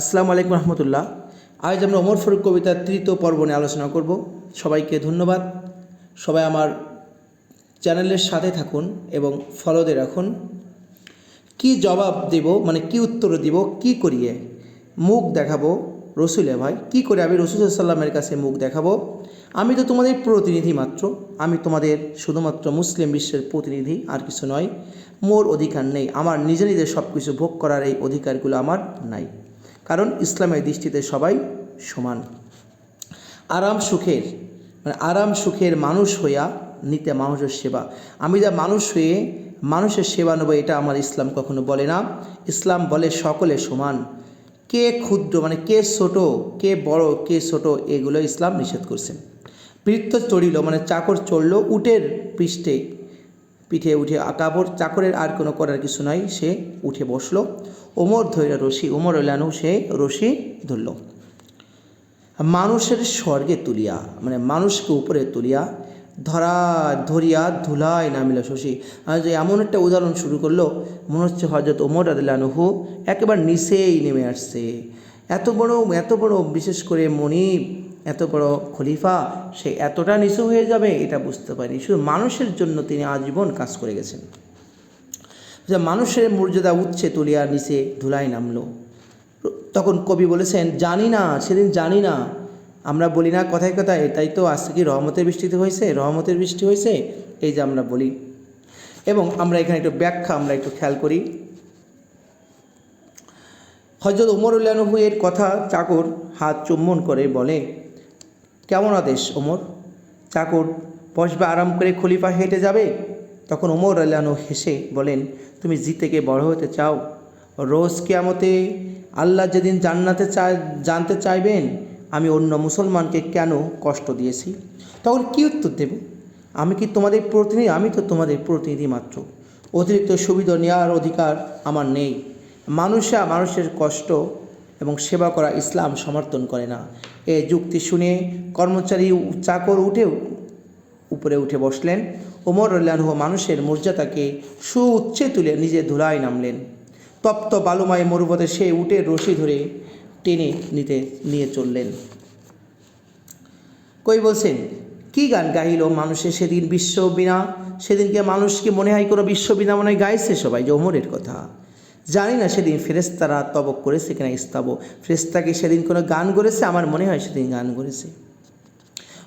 আসসালামু আলাইকুম রহমতুল্লাহ। আজ আমরা ওমর ফারুক কবিতার তৃতীয় পর্ব নিয়ে আলোচনা করব। সবাইকে ধন্যবাদ। সবাই আমার চ্যানেলের সাথে থাকুন এবং ফলোতে রাখুন। কি জবাব দেব মানে কি উত্তর দিব, কি করিয়ে মুখ দেখাবো? রসুলে ভাই, কি করে আমি রসুল সাল্লামের কাছে মুখ দেখাবো? আমি তো তোমাদের প্রতিনিধি মাত্র। আমি তোমাদের শুধুমাত্র মুসলিম বিশ্বের প্রতিনিধি, আর কিছু নয়। মোর অধিকার নেই। আমার নিজে নিজে সব কিছু ভোগ করার এই অধিকারগুলো আমার নাই। কারণ ইসলামের দৃষ্টিতে সবাই সমান। আরাম সুখের মানে আরাম সুখের মানুষ হইয়া নিতে মানুষের সেবা। আমি যা মানুষ হয়ে মানুষের সেবা নেব, এটা আমার ইসলাম কখনো বলে না। ইসলাম বলে সকলে সমান। কে ক্ষুদ্র মানে কে ছোট, কে বড়, কে ছোট, এগুলো ইসলাম নিষেধ করছেন বৃত্ত চড়িল মানে চাকর চড়ল, উটের পৃষ্ঠে পিঠে উঠে কাপড় চাকরের আর কোনো করার কিছু নাই, সে উঠে বসল। ওমর ধৈর্য রশি, ওমর এলানু সে রশি ধরল। মানুষের স্বর্গে তুলিয়া মানে মানুষকে উপরে তুলিয়া ধরা, ধরিয়া ধুলায় নামিল শশী। যে এমন একটা উদাহরণ শুরু করল, মনে হচ্ছে হজরত ওমর আদিলানুহু একেবারে নিচেই নেমে আসছে। এত বড় এত বড়, বিশেষ করে মনিব, এত বড় খলিফা, সে এতটা নিচু হয়ে যাবে, এটা বুঝতে পারি শুধু মানুষের জন্য তিনি আজীবন কাজ করে গেছেন। যে মানুষের মর্যাদা উচ্ছে তুলিয়া নিচে ধুলায় নামলো। তখন কবি বলেছেন, জানি না, সেদিন জানি না। আমরা বলি না কথায় কথায়, তাই তো আজকে কি রহমতের বৃষ্টিতে হয়েছে, রহমতের বৃষ্টি হয়েছে, এই যে আমরা বলি। এবং আমরা এখানে একটু ব্যাখ্যা, আমরা একটু খেয়াল করি। হজরত উমর উল্লানহু এর কথা চাকর হাত চুম্বন করে বলে, কেমন আদেশ ওমর চাকর বসবে আরাম করে খলিফা হেঁটে যাবে? তখন ওমর আল্লাহনু হেসে বলেন, তুমি জিতেকে বড় হতে চাও। রোজ কেয়ামতে আল্লাহ যেদিন জান্নাতে চায়, জানতে চাইবেন, আমি অন্য মুসলমানকে কেন কষ্ট দিয়েছি? তখন কী উত্তর দেব? আমি কি তোমাদের প্রতিনিধি? আমি তো তোমাদের প্রতিনিধি মাত্র। অতিরিক্ত সুবিধা নেওয়ার অধিকার আমার নেই। মানুষরা মানুষের কষ্ট এবং সেবা করা ইসলাম সমর্থন করে না। এ যুক্তি শুনে কর্মচারী চাকর উঠেও উপরে উঠে বসলেন। ওমর রল্লানহ মানুষের মর্যাদাকে সুউচ্চে তুলে নিজে ধুলায় নামলেন। তপ্ত বালুমায় মরুপথে সে উঠে রশি ধরে টেনে নিতে, নিয়ে চললেন। কই বলছেন, কি গান গাইল মানুষের সেদিন বিশ্ব বিনা? সেদিনকে মানুষকে মনে হয় কোনো বিশ্ব বিনা মনে হয়? গাইছে সবাই যে ওমরের কথা। জানি না সেদিন ফেরেস্তারা তবক করেছে কিনা ইস্তাব। ফেরেস্তাকে সেদিন কোনো গান করেছে? আমার মনে হয় সেদিন গান করেছে।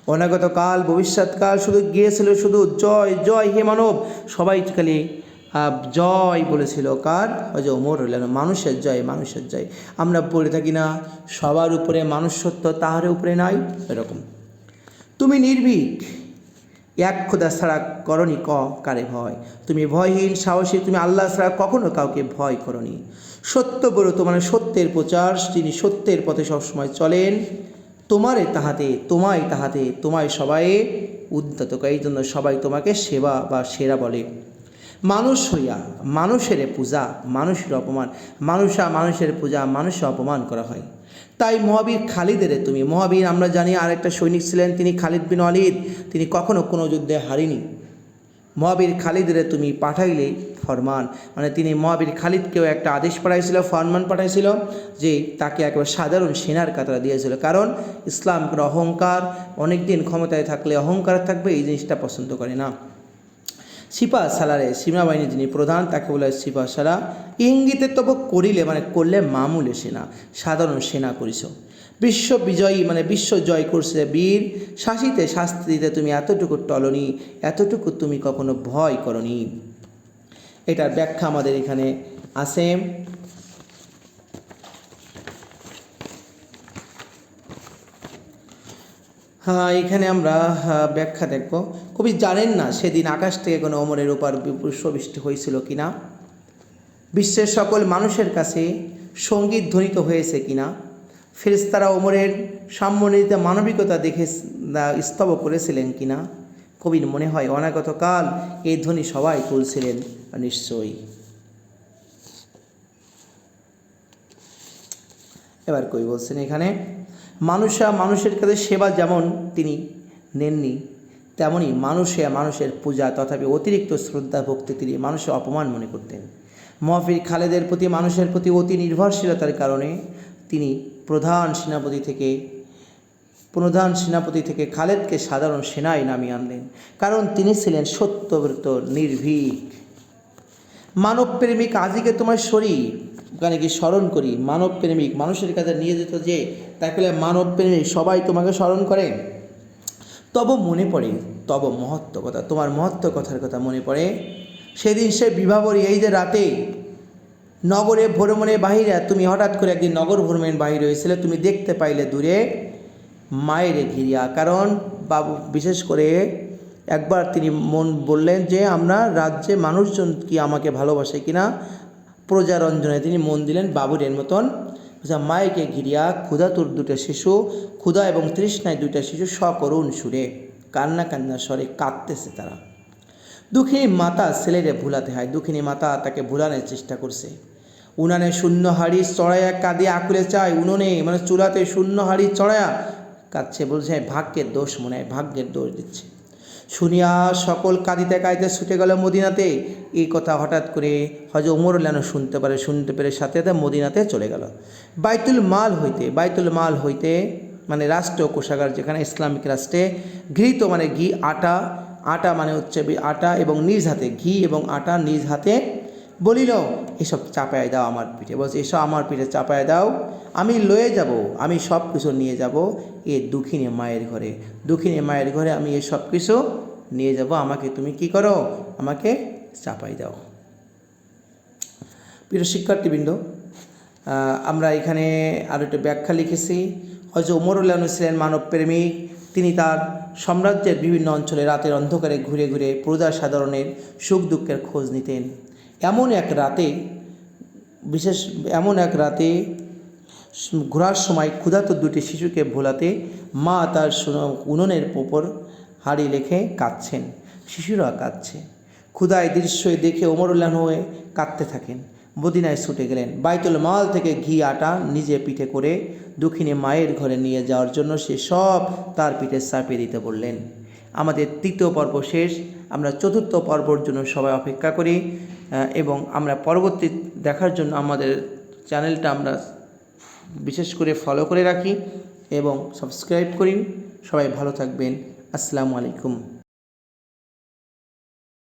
অনাগত কাল ভবিষ্যৎকাল শুধু গিয়েছিল শুধু, জয় জয় হে মানব। সবাই খালি জয় বলেছিল। কার? ওই যে ওমর হইলেন মানুষের জয় মানুষের জয়। আমরা বলে থাকি না, সবার উপরে মানুষ সত্য তাহার উপরে নাই, এরকম। তুমি নির্ভীক। এক খোদা ছাড়া করনি ক, কারে ভয়? তুমি ভয়হীন, সাহসী, তুমি আল্লাহ ছাড়া কখনো কাউকে ভয় করনি। সত্য বলো তোমার সত্যের প্রচার তিনি সত্যের পথে সবসময় চলেন, তোমারে তাহাতে, তোমায় তাহাতে, তোমায় সবাই উদ্যত এই জন্য সবাই তোমাকে সেবা বা সেরা বলে। মানুষ হইয়া মানুষের পূজা, মানুষের অপমান, মানুষা মানুষের পূজা মানুষের অপমান করা হয়। তাই মহাবীর খালিদের, তুমি মহাবীর, আমরা জানি আরেকটা সৈনিক ছিলেন তিনি খালিদ বিন অলিদ তিনি কখনো কোনো যুদ্ধে হারিনি। মহাবীর খালিদের তুমি পাঠাইলে ফরমান। মানে তিনি মহাবীর খালিদকেও একটা আদেশ পাঠাইছিল, ফরমান পাঠাইছিল, যে তাকে একবার সাধারণ সেনার কাতারা দিয়েছিল। কারণ ইসলাম অহংকার অনেক দিন ক্ষমতায় থাকলে অহংকার থাকবে, এই জিনিসটা পছন্দ করে না। সিপা সালারে সীমাবাহিনী যিনি প্রধান, তাকে বলে হয় সিপা সালা। ইঙ্গিতে তব করিলে মানে করলে মামুলে সেনা, সাধারণ সেনা করিস বিশ্ব বিজয়ী মানে বিশ্ব জয় করছে বীর শাসিতে দিতে তুমি এতটুকু টলনি, এতটুকু তুমি কখনো ভয় করনি। এটার ব্যাখ্যা আমাদের এখানে আছে। এখানে আমরা হ্যাঁ, ব্যাখ্যা দেখব। কবি জানেন না সেদিন আকাশ থেকে কোনো অমরের উপর পুষ্পবৃষ্টি হয়েছিল কিনা? বিশ্বের সকল মানুষের কাছে সংগীত ধ্বনিত হয়েছে কিনা? ফেরেস্তারা ওমরের সাম্যনীতিতে মানবিকতা দেখে স্তব করেছিলেন কিনা? কবির মনে হয় অনাগতকাল এই ধ্বনি সবাই তুলছিলেন নিশ্চয়ই। এবার কই বলছেন এখানে মানুষরা মানুষের কাছে সেবা যেমন তিনি নেননি, তেমনি মানুষে মানুষের পূজা তথাপি অতিরিক্ত শ্রদ্ধা ভক্তি তিনি মানুষের অপমান মনে করতেন। মহাফির খালেদের প্রতি, মানুষের প্রতি অতি নির্ভরশীলতার কারণে তিনি প্রধান সেনাপতি থেকে, প্রধান সেনাপতি থেকে খালেদকে সাধারণ সেনায় নামিয়ে আনলেন। কারণ তিনি ছিলেন সত্যব্রত নির্ভীক। মানবপ্রেমিক আজিকে তোমার শরীর কি স্মরণ করি মানব প্রেমিক মানুষের কাছে নিয়ে যেত যে, তাকে বলে মানবপ্রেমিক, সবাই তোমাকে স্মরণ করে। তব মনে পড়ে, তব মহত্ব কথা, তোমার মহত্ব কথার কথা মনে পড়ে। সেদিন সে বিভাবরী এই যে রাতে নগরে ভ্রমণে বাহিরে, তুমি হঠাৎ করে একদিন নগর ভ্রমণের বাহিরে হয়েছিলে, তুমি দেখতে পাইলে দূরে মায়ের ঘিরিয়া কারণ বাবু, বিশেষ করে একবার তিনি মন বললেন যে, আমরা রাজ্যে মানুষজন কি আমাকে ভালোবাসে কিনা? প্রজারঞ্জনে তিনি মন দিলেন বাবুরের মতন। মায়েকে ঘিরিয়া ক্ষুধাতুর দুটো শিশু, ক্ষুধা এবং তৃষ্ণায় দুইটা শিশু সকরুণ সুরে। কান্না কান্না স্বরে কাঁদতেছে তারা। দুঃখিনী মাতা ছেলেরে ভুলাতে হয়, দুঃখিনী মাতা তাকে ভুলানোর চেষ্টা করছে। উনানে শূন্য হাড়ি চড়াইয়া কাঁদিয়ে আকুলে চায়, উনুনে মানে চুলাতে শূন্য হাড়ি চড়াইয়া কাঁদছে বলছে, ভাগ্যের দোষ মনে হয়, ভাগ্যের দোষ দিচ্ছে। শুনিয়া সকল কাঁদিতে কাঁদিতে ছুটে গেল মদিনাতে। এই কথা হঠাৎ করে হজ ওমর লেন শুনতে পারে, শুনতে পেরে সাথে সাথে মদিনাতে চলে গেল। বাইতুল মাল হইতে, বাইতুল মাল হইতে মানে রাষ্ট্র কোষাগার যেখানে ইসলামিক রাষ্ট্রে ঘৃত মানে ঘি, আটা আটা মানে হচ্ছে আটা এবং নিজ হাতে ঘি এবং আটা নিজ হাতে বলিল, এসব চাপায় দাও আমার পিঠে। বলছে, এসব আমার পিঠে চাপায় দাও, আমি লয়ে যাব, আমি সব কিছু নিয়ে যাব এ দুঃখিনী মায়ের ঘরে। দুঃখিনী মায়ের ঘরে আমি এ সব কিছু নিয়ে যাব, আমাকে তুমি কি করো? আমাকে চাপাই দাও। প্রিয় শিক্ষার্থীবৃন্দ আমরা এখানে আরও একটা ব্যাখ্যা লিখেছি। হয়তো উমরুল্লাহ ছিলেন মানব প্রেমিক। তিনি তার সাম্রাজ্যের বিভিন্ন অঞ্চলে রাতের অন্ধকারে ঘুরে ঘুরে প্রজা সাধারণের সুখ দুঃখের খোঁজ নিতেন। এমন এক রাতে, বিশেষ এমন এক রাতে ঘোরার সময় ক্ষুধাত দুটি শিশুকে ভোলাতে মা তার উনুনের ওপর হাড়ি লেখে কাঁদছেন। শিশুরা কাঁদছে। ক্ষুধায় দৃশ্য দেখে ওমরুল্লাহ হয়ে কাঁদতে থাকেন। মদিনায় ছুটে গেলেন। বাইতুল মাল থেকে ঘি, আটা নিজে পিঠে করে দুঃখিনী মায়ের ঘরে নিয়ে যাওয়ার জন্য সে সব তার পিঠে চাপিয়ে দিতে বললেন। আমাদের তৃতীয় পর্ব শেষ। আমরা চতুর্থ পর্বর জন্য সবাই অপেক্ষা করি। এবং আমরা পরবর্তী দেখার জন্য আমাদের চ্যানেলটা আমরা বিশেষ করে ফলো করে রাখি এবং সাবস্ক্রাইব করি। সবাই ভালো থাকবেন। আসসালামু আলাইকুম।